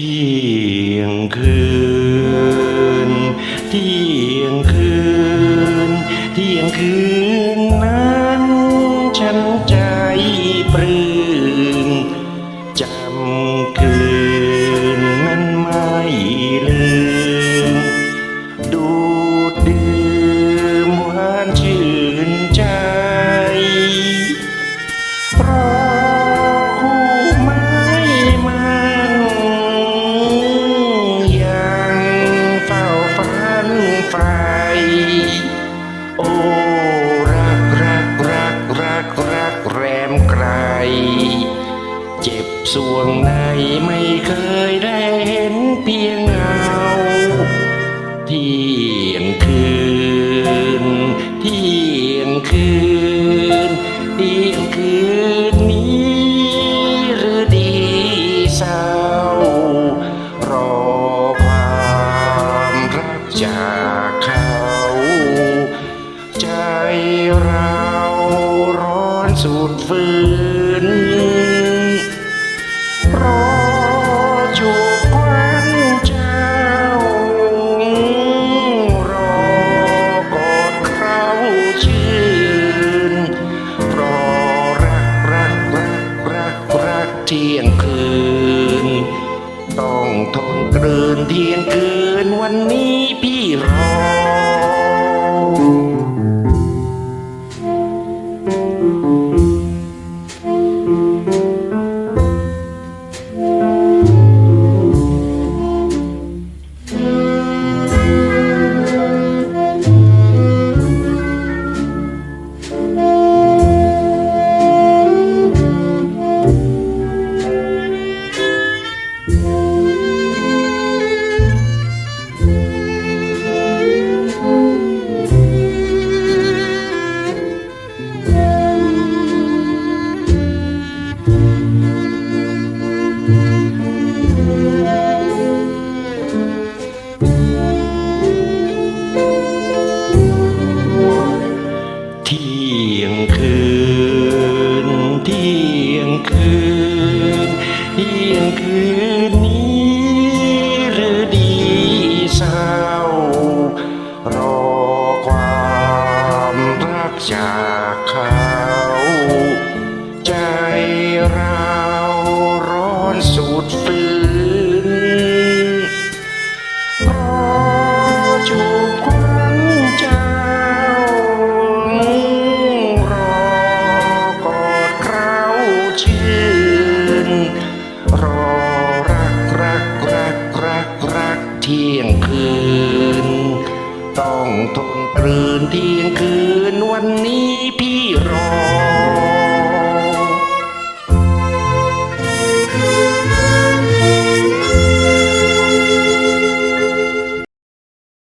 ที่ยงคืน เที่ยงคืน เที่ยงคืนนั้น ฉันใจปรื เศร้ารอความรักจากเขา ใจเราร้อนสุดฝืนรอจูบควันเจ้ารอกอดเขาชื่นรอรักรักรักรักรักเที่ยงคืน ทนกลืนเทียงคืนวันนี้พ รั รื่นเที่ยงคืนวันนี้พี่รอ